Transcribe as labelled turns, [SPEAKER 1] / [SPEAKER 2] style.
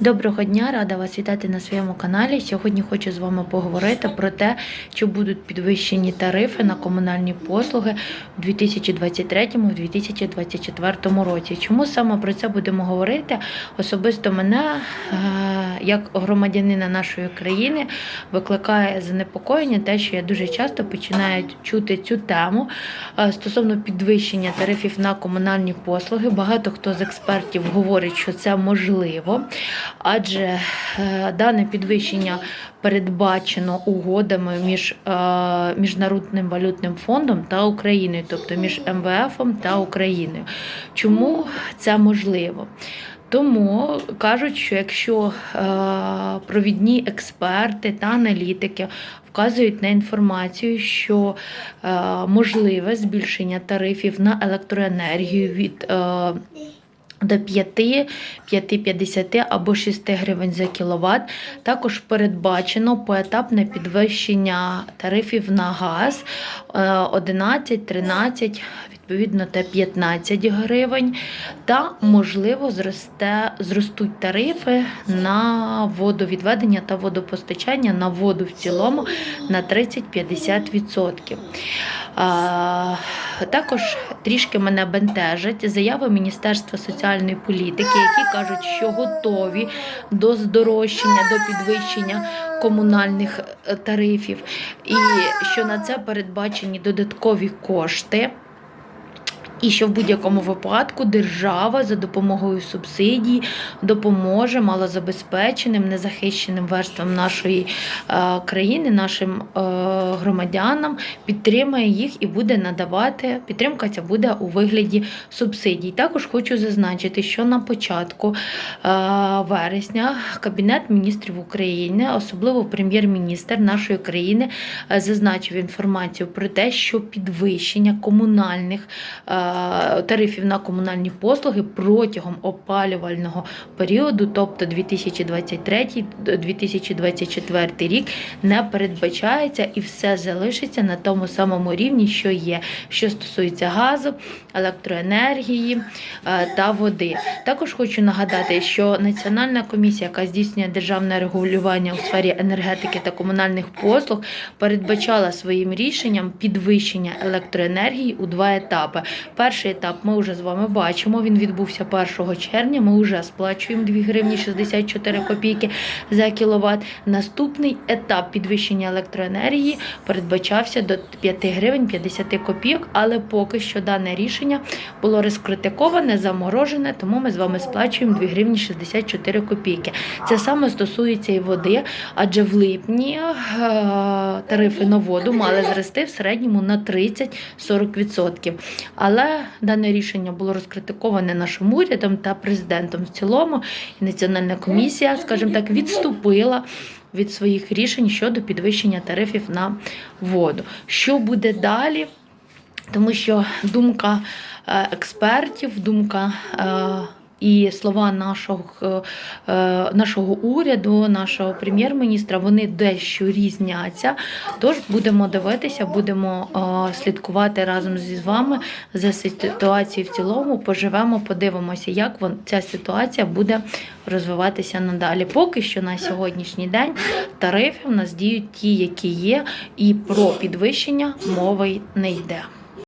[SPEAKER 1] Доброго дня, рада вас вітати на своєму каналі. Сьогодні хочу з вами поговорити про те, чи будуть підвищені тарифи на комунальні послуги у 2023-2024 році. Чому саме про це будемо говорити? Особисто мене, як громадянина нашої країни, викликає занепокоєння те, що я дуже часто починаю чути цю тему е, стосовно підвищення тарифів на комунальні послуги. Багато хто з експертів говорить, що це можливо адже е, дане підвищення передбачено угодами між е, Міжнародним валютним фондом та Україною, тобто між МВФ та Україною. Чому це можливо? Тому кажуть, що якщо е, провідні експерти та аналітики вказують на інформацію, що е, можливе збільшення тарифів на електроенергію від е, до 5, 5,50 або 6 гривень за кіловат. Також передбачено поетапне підвищення тарифів на газ е, 11, 13, відповідно та 15 гривень. Та, можливо, зросте, зростуть тарифи на водовідведення та водопостачання на воду в цілому на 30-50%. Також трішки мене бентежать заяви Міністерства соціальної політики, які кажуть, що готові до здорожчання, до підвищення комунальних е, тарифів, і що на це передбачені додаткові кошти. І що в будь-якому випадку держава за допомогою субсидій допоможе малозабезпеченим, незахищеним верствам нашої е, країни, нашим е, громадянам, підтримає їх і буде надавати. Підтримка ця буде у вигляді субсидій. Також хочу зазначити, що на початку е, вересня Кабінет міністрів України, особливо прем'єр-міністр нашої країни, зазначив інформацію про те, що підвищення комунальних. Тарифів на комунальні послуги протягом опалювального періоду, тобто 2023-2024 рік, не передбачається і все залишиться на тому самому рівні, що є, що стосується газу, електроенергії е, та води. Також хочу нагадати, що Національна комісія, яка здійснює державне регулювання у сфері енергетики та комунальних послуг, передбачала своїм рішенням підвищення електроенергії у два етапи. Перший етап ми вже з вами бачимо. Він відбувся 1 червня. Ми вже сплачуємо 2 гривні 64 копійки за кіловат. Наступний етап підвищення електроенергії передбачався до 5 гривень 50 копійок, але поки що дане рішення було розкритиковане, заморожене, тому ми з вами сплачуємо 2 гривні 64 копійки. Це саме стосується і води, адже в липні е, тарифи на воду мали зрости в середньому на 30-40%. Але дане рішення було розкритиковане нашим урядом та президентом в цілому. І Національна комісія, скажімо так, відступила від своїх рішень щодо підвищення тарифів на воду. Що буде далі? Тому що думка е, експертів, думка. Е, і слова нашого, е, нашого уряду, нашого прем'єр-міністра, вони дещо різняться. Тож будемо дивитися, будемо е, слідкувати разом зі вами за ситуацією в цілому. Поживемо, подивимося, як ця ситуація буде розвиватися надалі. Поки що на сьогоднішній день тарифи в нас діють ті, які є, і про підвищення мови не йде.